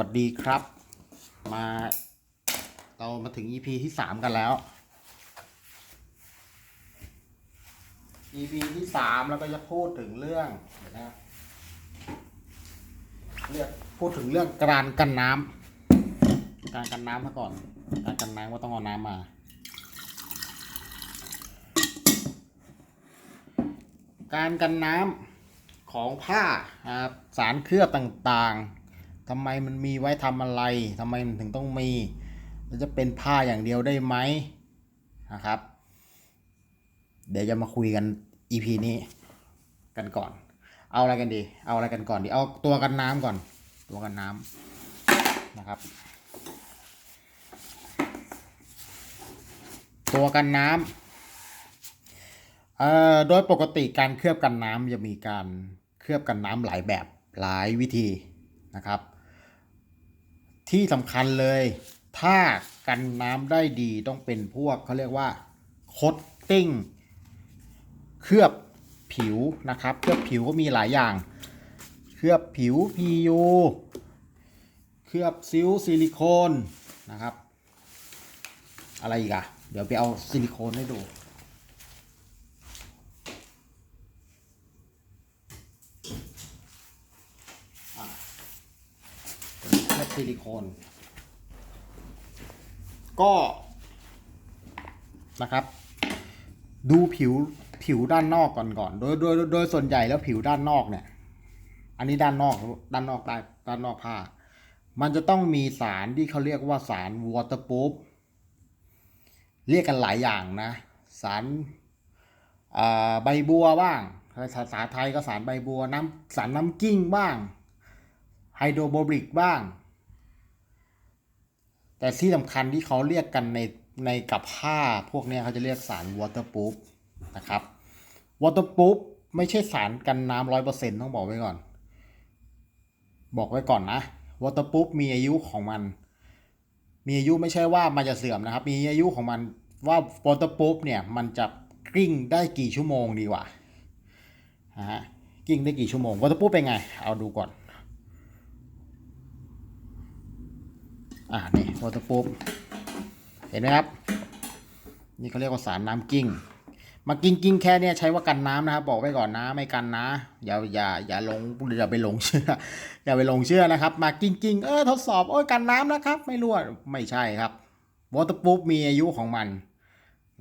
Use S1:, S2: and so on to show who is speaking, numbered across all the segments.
S1: วัสดีครับ มาเรามาถึง EP ที่สามกันแล้ว EP ที่สามเราก็จะพูดถึงเรื่องเดี๋ยวนะเรียกพูดถึงเรื่องการกันน้ำการกันน้ำซะก่อน การกันน้ำก็ต้องเอาน้ำมา การกันน้ำของผ้าสารเคลือบต่างๆ ทำไมมันมีไว้ทำอะไรทำไมมันถึงต้องมีแล้วจะเป็นผ้าอย่างเดียวได้ไหมนะครับ เดี๋ยวจะมาคุยกัน EP นี้กันก่อน เอาอะไรกันดี เอาอะไรกันก่อนดี เอาตัวกันน้ำก่อน ตัวกันน้ำนะครับ ตัวกันน้ำเอ่อโดยปกติการเคลือบกันน้ำจะมีการเคลือบกันน้ำหลายแบบหลายวิธีนะครับ ที่สำคัญเลย ถ้ากันน้ำได้ดีต้องเป็นพวกเขาเรียกว่าคดติ้ง เคลือบผิวนะครับ เคลือบผิวก็มีหลายอย่าง เคลือบผิว PU เคลือบซิลซิลิโคนนะครับ อะไรอีกอะเดี๋ยวไปเอาซิลิโคนให้ดู เคลือบ ซิลิโคน ก็นะครับ ดูผิวผิวด้านนอกก่อนก่อนโดยโดยโดยส่วนใหญ่แล้วผิวด้านนอกเนี่ย อันนี้ด้านนอกด้านนอกด้าด้านนอกผ้า มันจะต้องมีสารที่เขาเรียกว่าสาร waterproof เรียกกันหลายอย่างนะ สารใบบัวบ้างภาษาไทยก็สารใบบัวน้ำสารน้ำกิ้งบ้าง ไฮโดรโบริกบ้าง แต่ที่สำคัญที่เขาเรียกกันในในกับผ้าพวกนี้เขาจะเรียกสาร waterproof นะครับ waterproof ไม่ใช่สารกันน้ำร้อยเปอร์เซ็นต์ต้องบอกไว้ก่อน บอกไว้ก่อนนะ waterproof มีอายุของมัน มีอายุไม่ใช่ว่ามันจะเสื่อมนะครับ มีอายุของมันว่า waterproof เนี่ยมันจะกลิ้งได้กี่ชั่วโมงดีกว่าฮะกลิ้งได้กี่ชั่วโมง waterproof เป็นไง เอาดูก่อน อ่านี่ waterproof เห็นไหมครับ นี่เขาเรียกว่าสารน้ำกิ้ง มากิ้งกิ้งแค่เนี้ยใช้ว่ากันน้ำนะครับ บอกไว้ก่อนนะไม่กันนะ อย่าอย่าอย่าหลงอย่าไปหลงเชื่อ อย่าไปหลงเชื่อนะครับ มากิ้งกิ้งเออทดสอบโอ้ยกันน้ำนะครับ ไม่รู้อะไม่ใช่ครับ waterproof มีอายุของมัน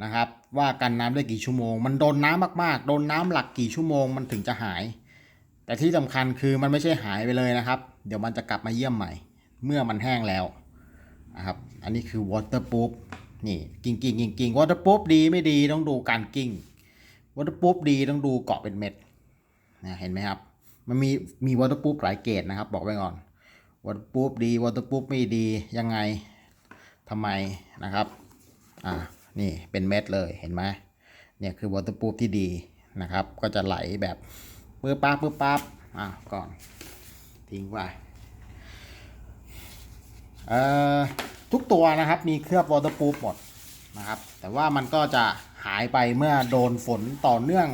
S1: นะครับว่ากันน้ำได้กี่ชั่วโมง มันโดนน้ำมากๆ โดนน้ำหลักกี่ชั่วโมงมันถึงจะหาย แต่ที่สำคัญคือมันไม่ใช่หายไปเลยนะครับ เดี๋ยวมันจะกลับมาเยี่ยมใหม่ เมื่อมันแห้งแล้ว นะครับอันนี้คือ waterproof นี่กิ้งกิ้งกิ้งกิ้ง waterproof ดีไม่ดีต้องดูการกิ้ง waterproof ดีต้องดูเกาะเป็นเม็ดนะเห็นไหมครับมันมีมี waterproof หลายเกรดนะครับ บอกไว้ก่อน waterproof ดี waterproof ไม่ดียังไงทำไมนะครับอ่านี่เป็นเม็ดเลยเห็นไหมเนี่ยคือ waterproof ที่ดีนะครับ ก็จะไหลแบบปื้อปั๊บปื้อปั๊บอะก่อนทิ้งไว้ ทุกตัวนะครับมีเคลือบ waterproof หมดนะครับ แต่ว่ามันก็จะหายไปเมื่อโดนฝนต่อเนื่อง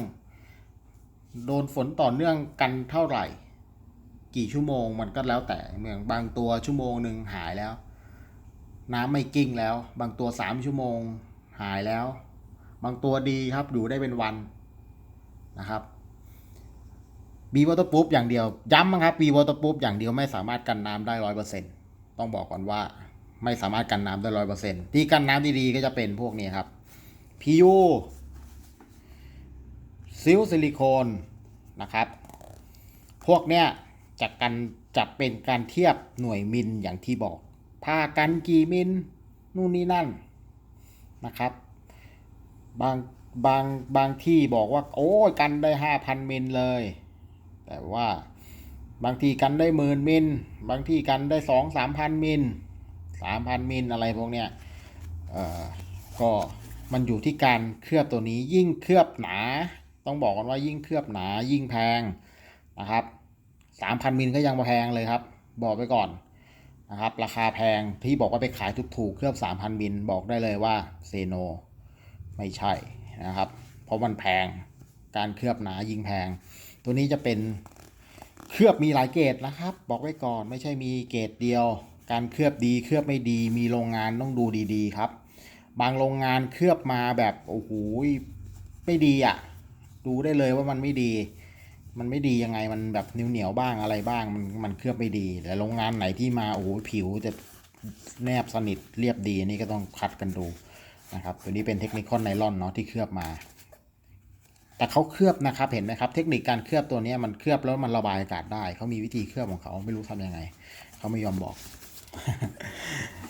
S1: โดนฝนต่อเนื่องกันเท่าไหร่ กี่ชั่วโมงมันก็แล้วแต่เมืองบางตัวชั่วโมงหนึ่งหายแล้ว น้ำไม่กิ้งแล้ว บางตัวสามชั่วโมงหายแล้ว บางตัวดีครับอยู่ได้เป็นวันนะครับบีวอเตอร์ปุ๊บอย่างเดียว ย้ำนะครับบีวอเตอร์ปุ๊บอย่างเดียวไม่สามารถกันน้ำได้ร้อยเปอร์เซ็นต้้องบอกก่อนว่าไม่สามารถกันน้ำได้ร้อยเปอร์เซ็นที่กันน้ำดีๆก็จะเป็นพวกนี้ครับพียูซิลซิลิโคนนะครับ พวกเนี้ยจะกันจะเป็นการเทียบหน่วยมิลอย่างที่บอกผ้ากันกี่มิลนู่นนี่นั่นนะครับ บางบางบางที่บอกว่า โอ้ยกันได้ห้าพันมิลเลย แต่ว่า บางทีกันได้หมื่นมิล บางทีกันได้สองสามพันมิลสามพันมิลอะไรพวกเนี้ยเอ่อก็มันอยู่ที่การเคลือบตัวนี้ยิ่งเคลือบหนา ต้องบอกกันว่ายิ่งเคลือบหนายิ่งแพงนะครับสามพันมิลก็ยังแพงเลยครับ บอกไปก่อนนะครับราคาแพงที่บอกว่าไปขายถูกๆเคลือบ 3,000บินบอกได้เลยว่าเซโนไม่ใช่นะครับ เพราะมันแพงการเคลือบหนายิ่งแพง ตัวนี้จะเป็น เคลือบมีหลายเกรดนะครับ บอกไว้ก่อนไม่ใช่มีเกรดเดียว การเคลือบดีเคลือบไม่ดี มีโรงงานต้องดูดีๆครับ บางโรงงานเคลือบมาแบบโอ้โหไม่ดีอะ่ะ ดูได้เลยว่ามันไม่ดี มันไม่ดียังไงมันแบบเหนียวๆบ้างอะไรบ้างมันมันเคลือบไม่ดีแต่โรงงานไหนที่มาโอ้โหผิวจะแนบสนิทเรียบดีนี่ก็ต้องคัดกันดูนะครับตัวนี้เป็นเทคนิคอนไนลอนเนาะที่เคลือบมา แต่เขาเคลือบนะครับเห็นไหมครับ เทคนิคการเคลือบตัวนี้มันเคลือบแล้วมันระบายอากาศได้ เขามีวิธีเคลือบของเขาไม่รู้ทำยังไง เขาไม่ยอมบอก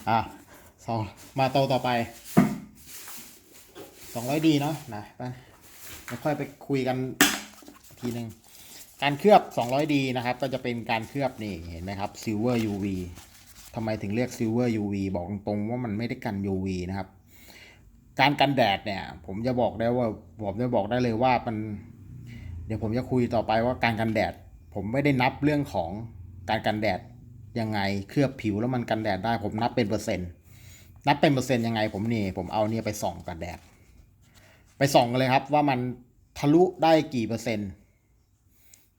S1: อะสองมาโตต่อไปสองร้อยดีเนาะนะไปค่อยไปคุยกันทีหนึ่งการเคลือบ 200D นะครับ ก็จะเป็นการเคลือบนี่เห็นไหมครับ Silver UV ทำไมถึงเรียก Silver UV บอกตรงๆว่ามันไม่ได้กัน UV นะครับ การกันแดดเนี่ย ผมจะบอกได้ว่าผมจะบอกได้เลยว่ามัน เดี๋ยวผมจะคุยต่อไปว่าการกันแดด ผมไม่ได้นับเรื่องของการกันแดดยังไงเคลือบผิวแล้วมันกันแดดได้ ผมนับเป็นเปอร์เซ็นต์ นับเป็นเปอร์เซ็นต์ยังไง ผมนี่ ผมเอาเนี่ยไปส่องกันแดด ไปส่องกันเลยครับ ว่ามันทะลุได้กี่เปอร์เซ็นต์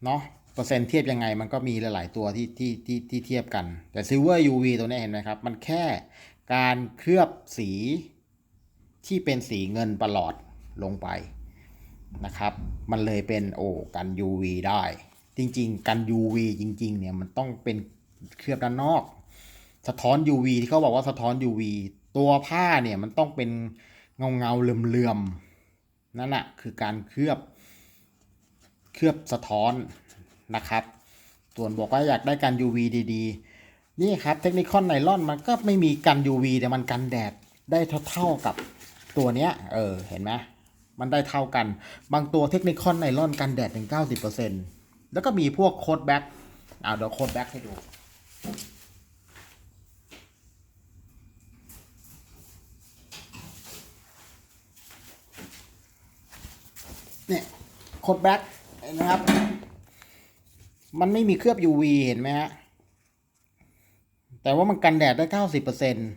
S1: เนาะเปอร์เซ็นต์เทียบยังไงมันก็มีหลาย ๆ ตัวที่ที่ที่ที่เทียบกัน แต่ Silver UV ตัวนี้เห็นไหมครับ มันแค่การเคลือบสี ที่เป็นสีเงินประหลอดลงไปนะครับ มันเลยเป็นโอ้กัน UV ได้ จริงๆ กัน UV จริง ๆ เนี่ยมันต้องเป็นเคลือบด้านนอก สะท้อน UV ที่เขาบอกว่าสะท้อน UV ตัวผ้าเนี่ยมันต้องเป็นเงาเงาๆเหลื่อมๆนั่นแหะคือการเคลือบเคลือบสะท้อนนะครับ ส่วนบอกว่าอยากได้กัน UV ดีๆ นี่ครับเทคนิคอนไนลอนมันก็ไม่มีกัน UV แต่มันกันแดดได้เท่าๆกับ ตัวเนี้ยเออเห็นไหมมันได้เท่ากัน บางตัวเทคนิคอนไนลอนกันแดดถึง 90%แล้วก็มีพวกโคดแบ็กเอาเดี๋ยวโคดแบ็กให้ดู เนี่ยโคดแบ็กเห็นไหมครับ มันไม่มีเคลือบ UV เห็นไหมฮะ แต่ว่ามันกันแดดได้เก้าสิบเปอร์เซ็นต์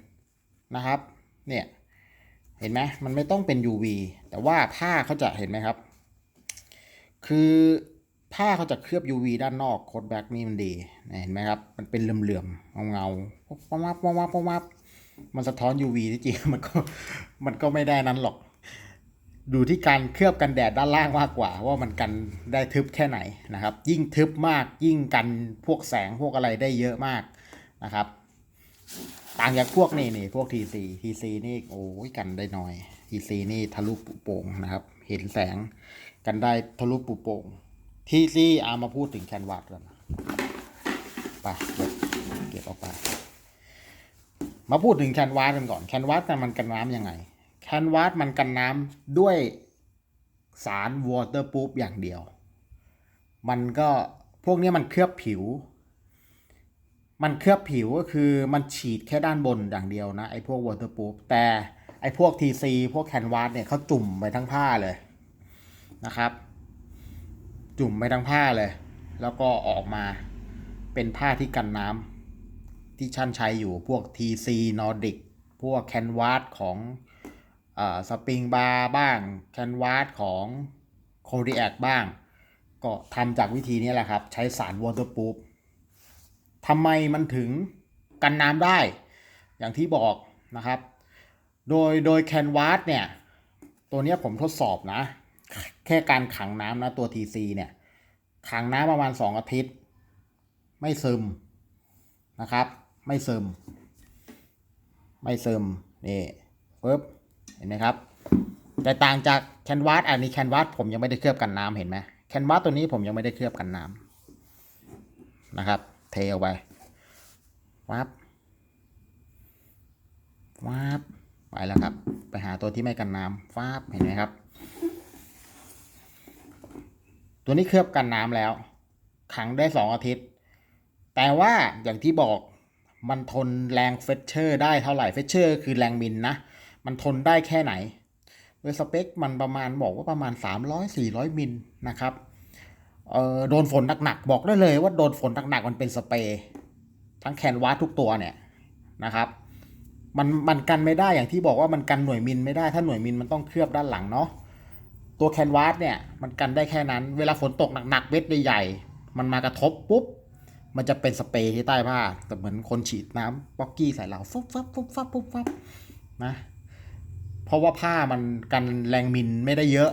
S1: นะครับ เนี่ย เห็นไหมมันไม่ต้องเป็น UV แต่ว่าผ้าเขาจะเห็นไหมครับ คือผ้าเขาจะเคลือบ UV ด้านนอกโคดแบ็กนี่มันดีเห็นไหมครับ มันเป็นเหลื่อมๆเงาๆป๊อปวับป๊อปวับป๊อปวับมันสะท้อน UV ที่จริงมันก็มันก็ไม่ได้นั้นหรอกดูที่การเคลือบกันแดดด้านล่างมากกว่า ว่ามันกันได้ทึบแค่ไหนนะครับ ยิ่งทึบมากยิ่งกันพวกแสงพวกอะไรได้เยอะมากนะครับ ต่างจากพวกนี่นี่พวก TC TC นี่โอ้ยกันได้น้อย TC นี่ทะลุปุโป่งนะครับ เห็นแสงกันได้ทะลุปุโป่ง TC เอามาพูดถึงแคนวาสกันไปเก็บเก็บออกไป มาพูดถึงแคนวาสกันก่อนแคนวาสมันกันน้ำยังไงแคนวาสมันกันน้ำด้วยสารวอเตอร์ o ู f อย่างเดียว มันก็พวกนี้มันเคลือบผิว มันเคลือบผิวก็คือมันฉีดแค่ด้านบนอย่างเดียวนะไอ้พวกวอเตอร์ o ู f แต่ไอ้พวก TC พวกแคนวาสเนี่ยเขาจุ่มไปทั้งผ้าเลยนะครับ จุ่มไปทั้งผ้าเลย แล้วก็ออกมาเป็นผ้าที่กันน้ำที่ชั้นใช้อยู่พวก TC Nordic พวกแคนวาสของสปริงบาร์บ้างแคนวาสของโคดีแอคบ้าง ก็ทำจากวิธีนี้แหละครับ ใช้สารวอเตอร์ o ู f ทำไมมันถึงกันน้ำได้ อย่างที่บอกนะครับ โดยโดยแคนวาสเนี่ย ตัวนี้ผมทดสอบนะ แค่การขังน้ำนะตัว TC เนี่ย ขังน้ำประมาณ 2 อาทิตย์ ไม่ซึมนะครับ ไม่ซึม ไม่ซึมนี่ปึ๊บเห็นไหมครับ แต่ต่างจากแคนวาสอันนี้แคนวาสผมยังไม่ได้เคลือบกันน้ำเห็นไหมแคนวาสตัวนี้ผมยังไม่ได้เคลือบกันน้ำนะครับ เทออกไปวับวับไปแล้วครับ ไปหาตัวที่ไม่กันน้ำฟ้าบเห็นไหมครับ ตัวนี้เคลือบกันน้ำแล้ว ขังได้สองอาทิตย์ แต่ว่าอย่างที่บอกมันทนแรงเฟชเชอร์ได้เท่าไหร่เฟชเชอร์คือแรงมินนะ มันทนได้แค่ไหน โดยสเปคมันประมาณบอกว่าประมาณ 300-400 มิลนะครับ เออโดนฝนหนักๆบอกได้เลยว่าโดนฝนหนักๆมันเป็นสเปรย์ทั้งแคนวาสทุกตัวเนี่ยนะครับมันมันกันไม่ได้อย่างที่บอกว่ามันกันหน่วยมิลไม่ได้ถ้าหน่วยมิลมันต้องเคลือบด้านหลังเนาะตัวแคนวาสเนี่ยมันกันได้แค่นั้น เวลาฝนตกหนักๆเวทใหญ่ๆมันมากระทบปุ๊บมันจะเป็นสเปรย์ที่ใต้ผ้าแต่เหมือนคนฉีดน้ำป๊อกกี้ใส่เราฟุบฟับฟุบฟับฟุบฟับนะเพราะว่าผ้ามันกันแรงมินไม่ได้เยอะ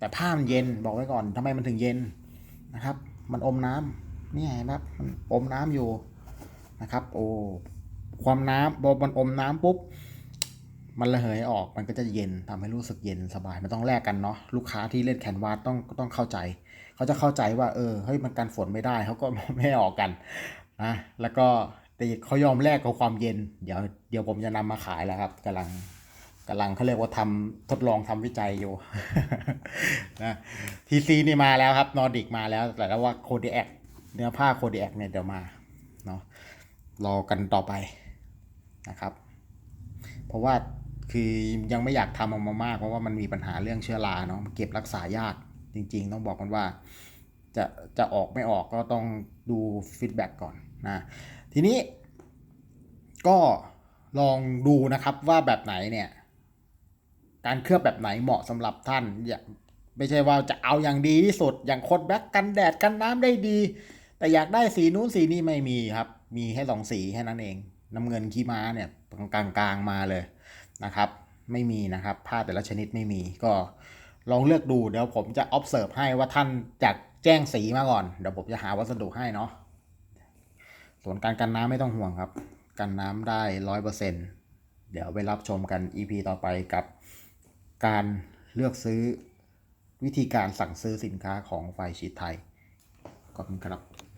S1: แต่ผ้ามันเย็นบอกไว้ก่อนทำไมมันถึงเย็นนะครับ มันอมน้ำนี่ไงครับมันอมน้ำอยู่นะครับ โอ้ความน้ำพอมันอมน้ำปุ๊บมันระเหยออกมันก็จะเย็นทำให้รู้สึกเย็นสบายมันต้องแลกกันเนาะลูกค้าที่เล่นแคนวาสต้องต้องเข้าใจ เขาจะเข้าใจว่า เออเฮ้ยมันกันฝนไม่ได้เขาก็ไม่ให้ออกกันนะแล้วก็แต่เขายอมแลกกับความเย็น เดี๋ยวเดี๋ยวผมจะนำมาขายแล้วครับกำลัง กำลังเขาเรียกว่าทำทดลองทำวิจัยอยู่นะทีซีนี่มาแล้วครับนอร์ดิกมาแล้ว แต่ว่าโคดีแอคเนื้อผ้าโคดีแอคเนี่ยเดี๋ยวมาเนาะรอกันต่อไปนะครับ เพราะว่าคือยังไม่อยากทำออกมามาก เพราะว่ามันมีปัญหาเรื่องเชื้อราเนาะเก็บรักษายากจริง ๆ ต้องบอกกันว่า จะจะออกไม่ออกก็ต้องดูฟีดแบ็กก่อนนะทีนี้ก็ลองดูนะครับว่าแบบไหนเนี่ย การเคลือบแบบไหนเหมาะสำหรับท่านอย่าไม่ใช่ว่าจะเอาอย่างดีที่สุด อย่างโคดแบ็กกันแดดกันน้ำได้ดี แต่อยากได้สีนู้นสีนี้ไม่มีครับ มีแค่สองสีแค่นั้นเอง น้ำเงินขี้ม้าเนี่ยกลางๆมาเลยนะครับ ไม่มีนะครับผ้าแต่ละชนิดไม่มีก็ลองเลือกดูเดี๋ยวผมจะ observe ให้ว่าท่านจากแจ้งสีมาก่อน เดี๋ยวผมจะหาวัสดุให้เนาะส่วนการกันน้ำไม่ต้องห่วงครับ กันน้ำได้ร้อยเปอร์เซ็นเดี๋ยวไปรับชมกัน EP ต่อไปกับ การเลือกซื้อวิธีการสั่งซื้อสินค้าของไฟชีตไทยขอบคุณครับ